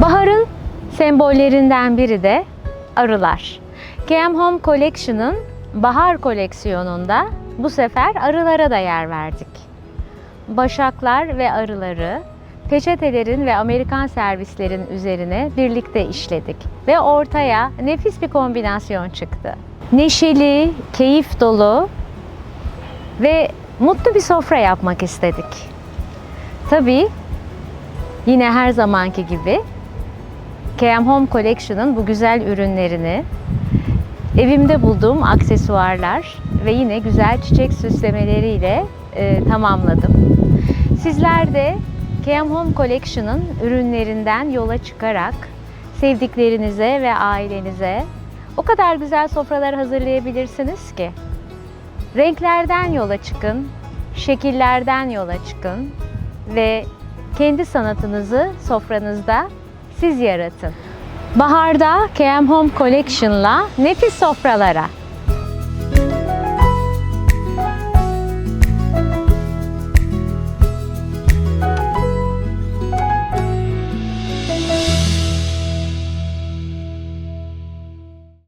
Baharın sembollerinden biri de arılar. KM Home Collection'ın bahar koleksiyonunda bu sefer arılara da yer verdik. Başaklar ve arıları peçetelerin ve Amerikan servislerin üzerine birlikte işledik ve ortaya nefis bir kombinasyon çıktı. Neşeli, keyif dolu ve mutlu bir sofra yapmak istedik. Tabii yine her zamanki gibi KM Home Collection'ın bu güzel ürünlerini evimde bulduğum aksesuarlar ve yine güzel çiçek süslemeleriyle e, tamamladım. Sizler de KM Home Collection'ın ürünlerinden yola çıkarak sevdiklerinize ve ailenize o kadar güzel sofralar hazırlayabilirsiniz ki. Renklerden yola çıkın, şekillerden yola çıkın ve kendi sanatınızı sofranızda siz yaratın. Baharda KM Home Collection'la nefis sofralara.